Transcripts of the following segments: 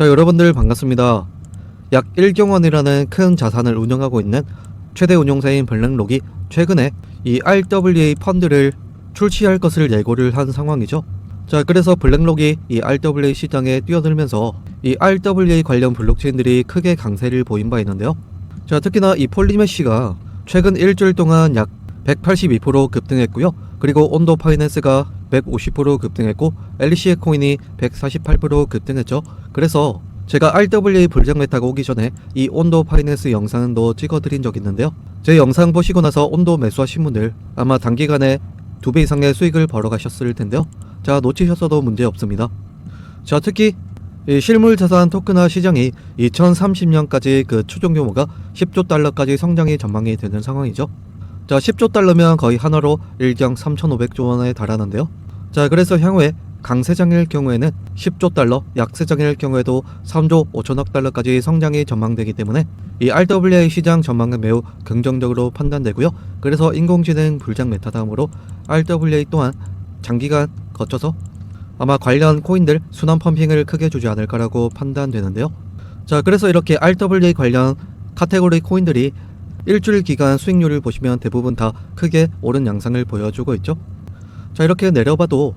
자 여러분들 반갑습니다. 약 1경 원이라는 큰 자산을 운영하고 있는 최대 운용사인 블랙록이 최근에 이 RWA 펀드를 출시할 것을 예고를 한 상황이죠. 자 그래서 블랙록이 이 RWA 시장에 뛰어들면서 이 RWA 관련 블록체인들이 크게 강세를 보인 바 있는데요. 자 특히나 이 폴리메시가 최근 일주일 동안 약 182% 급등했고요. 그리고 온도 파이낸스가 150% 급등했고 엘리시에 코인이 148% 급등했죠. 그래서 제가 RWA 불장 메타가 오기 전에 이 온도 파이낸스 영상도 찍어드린 적 있는데요. 제 영상 보시고 나서 온도 매수하신 분들 아마 단기간에 두 배 이상의 수익을 벌어가셨을 텐데요. 자 놓치셨어도 문제 없습니다. 자 특히 이 실물 자산 토큰화 시장이 2030년까지 그 추정 규모가 10조 달러까지 성장이 전망이 되는 상황이죠. 자 10조 달러면 거의 하나로 1경 3,500조 원에 달하는데요. 자 그래서 향후에 강세장일 경우에는 10조 달러, 약세장일 경우에도 3조 5천억 달러까지 성장이 전망되기 때문에 이 RWA 시장 전망은 매우 긍정적으로 판단되고요. 그래서 인공지능 불장 메타 다음으로 RWA 또한 장기간 거쳐서 아마 관련 코인들 순환 펌핑을 크게 주지 않을까라고 판단되는데요. 자, 그래서 이렇게 RWA 관련 카테고리 코인들이 일주일 기간 수익률을 보시면 대부분 다 크게 오른 양상을 보여주고 있죠. 자, 이렇게 내려봐도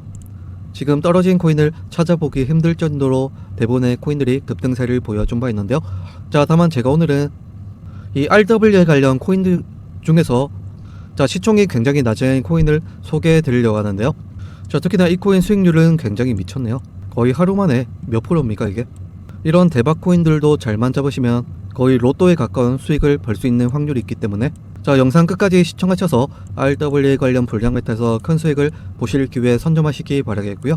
지금 떨어진 코인을 찾아보기 힘들 정도로 대부분의 코인들이 급등세를 보여준 바 있는데요. 자, 다만 제가 오늘은 이 RWA 관련 코인들 중에서 자, 시총이 굉장히 낮은 코인을 소개해 드리려고 하는데요. 자, 특히나 이 코인 수익률은 굉장히 미쳤네요. 거의 하루 만에 몇 프로입니까, 이게? 이런 대박 코인들도 잘만 잡으시면 거의 로또에 가까운 수익을 벌 수 있는 확률이 있기 때문에 자, 영상 끝까지 시청하셔서 RWA 관련 불량 메타에서 큰 수익을 보실 기회에 선점하시기 바라겠고요.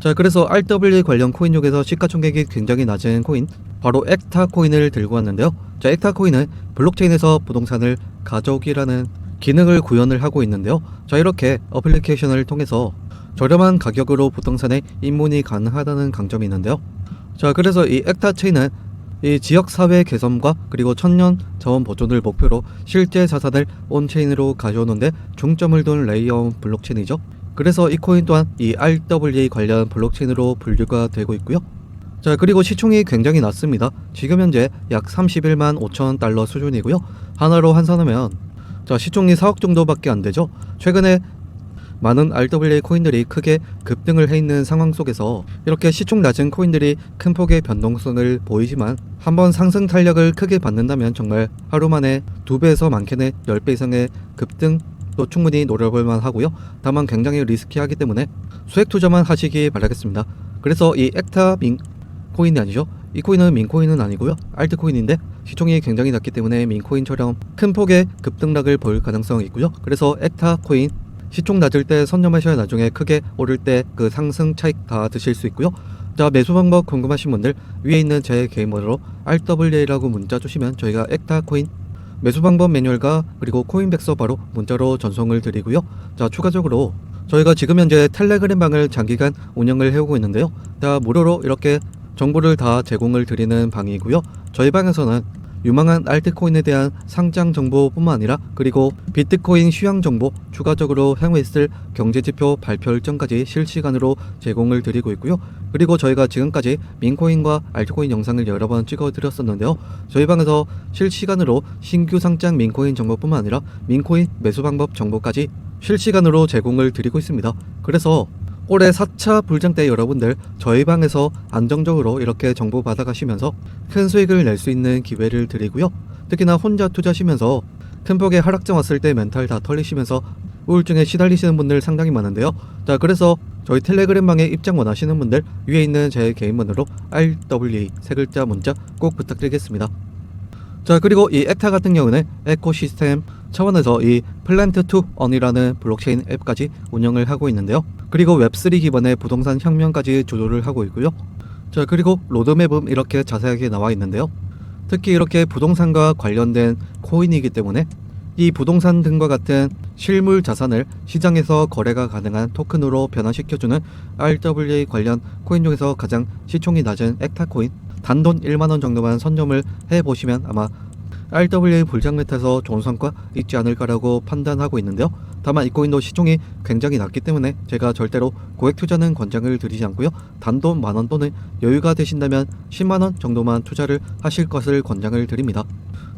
자, 그래서 RWA 관련 코인 중에서 시가총액이 굉장히 낮은 코인, 바로 엑타 코인을 들고 왔는데요. 자, 엑타 코인은 블록체인에서 부동산을 가져오기라는 기능을 구현을 하고 있는데요. 자, 이렇게 어플리케이션을 통해서 저렴한 가격으로 부동산에 입문이 가능하다는 강점이 있는데요. 자, 그래서 이 엑타 체인은 이 지역 사회 개선과 그리고 천년 자원 보존을 목표로 실제 자산을 온체인으로 가져오는데 중점을 둔 레이어 블록체인이죠. 그래서 이 코인 또한 이 RWA 관련 블록체인으로 분류가 되고 있고요. 자 그리고 시총이 굉장히 낮습니다. 지금 현재 약 31만 5천 달러 수준이고요. 하나로 환산하면 자 시총이 4억 정도밖에 안 되죠. 최근에 많은 RWA 코인들이 크게 급등을 해 있는 상황 속에서 이렇게 시총 낮은 코인들이 큰 폭의 변동성을 보이지만 한번 상승 탄력을 크게 받는다면 정말 하루 만에 두 배에서 많게는 10배 이상의 급등도 충분히 노려볼 만 하고요. 다만 굉장히 리스키하기 때문에 수액 투자만 하시기 바라겠습니다. 그래서 이 엑타 민 코인이 아니죠. 이 코인은 민코인은 아니고요. 알트코인인데 시총이 굉장히 낮기 때문에 민코인처럼 큰 폭의 급등락을 볼 가능성이 있고요. 그래서 엑타 코인 시총 낮을 때 선점하셔야 나중에 크게 오를 때 그 상승 차익 다 드실 수 있고요. 자 매수 방법 궁금하신 분들 위에 있는 제 개인 번호로 RWA라고 문자 주시면 저희가 엑타 코인 매수 방법 매뉴얼과 그리고 코인백 서 바로 문자로 전송을 드리고요. 자 추가적으로 저희가 지금 현재 텔레그램 방을 장기간 운영을 해오고 있는데요. 다 무료로 이렇게 정보를 다 제공을 드리는 방이고요. 저희 방에서는 유망한 알트코인에 대한 상장 정보뿐만 아니라 그리고 비트코인 휴양 정보, 추가적으로 향후에 있을 경제지표 발표 일정까지 실시간으로 제공을 드리고 있고요. 그리고 저희가 지금까지 민코인과 알트코인 영상을 여러 번 찍어 드렸었는데요. 저희 방에서 실시간으로 신규 상장 민코인 정보뿐만 아니라 민코인 매수 방법 정보까지 실시간으로 제공을 드리고 있습니다. 그래서 올해 4차 불장 때 여러분들 저희 방에서 안정적으로 이렇게 정보 받아가시면서 큰 수익을 낼 수 있는 기회를 드리고요. 특히나 혼자 투자하시면서 큰 폭의 하락장 왔을 때 멘탈 다 털리시면서 우울증에 시달리시는 분들 상당히 많은데요. 자, 그래서 저희 텔레그램 방에 입장 원하시는 분들 위에 있는 제 개인번호로 RWA 세 글자 문자 꼭 부탁드리겠습니다. 자 그리고 이 엑타 같은 경우는 에코시스템 차원에서 이 플랜트 투 언이라는 블록체인 앱까지 운영을 하고 있는데요. 그리고 웹3 기반의 부동산 혁명까지 주도를 하고 있고요. 자 그리고 로드맵은 이렇게 자세하게 나와 있는데요. 특히 이렇게 부동산과 관련된 코인이기 때문에 이 부동산 등과 같은 실물 자산을 시장에서 거래가 가능한 토큰으로 변화시켜주는 RWA 관련 코인 중에서 가장 시총이 낮은 엑타 코인 단돈 1만원 정도만 선점을 해보시면 아마 RWA 불장 메타에서 좋은 성과 있지 않을까라고 판단하고 있는데요. 다만 이 코인도 시총이 굉장히 낮기 때문에 제가 절대로 고액 투자는 권장을 드리지 않고요. 단돈 만원 또는 여유가 되신다면 10만 원 정도만 투자를 하실 것을 권장을 드립니다.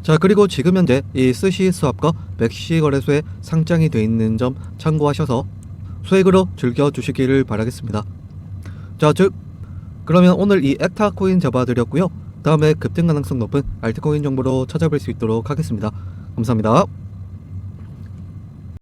자 그리고 지금 현재 이 스시 스왑과 맥시 거래소에 상장이 되어 있는 점 참고하셔서 수익으로 즐겨 주시기를 바라겠습니다. 자 즉 그러면 오늘 이 액타 코인 잡아드렸고요. 다음에 급등 가능성 높은 알트코인 정보로 찾아뵐 수 있도록 하겠습니다. 감사합니다.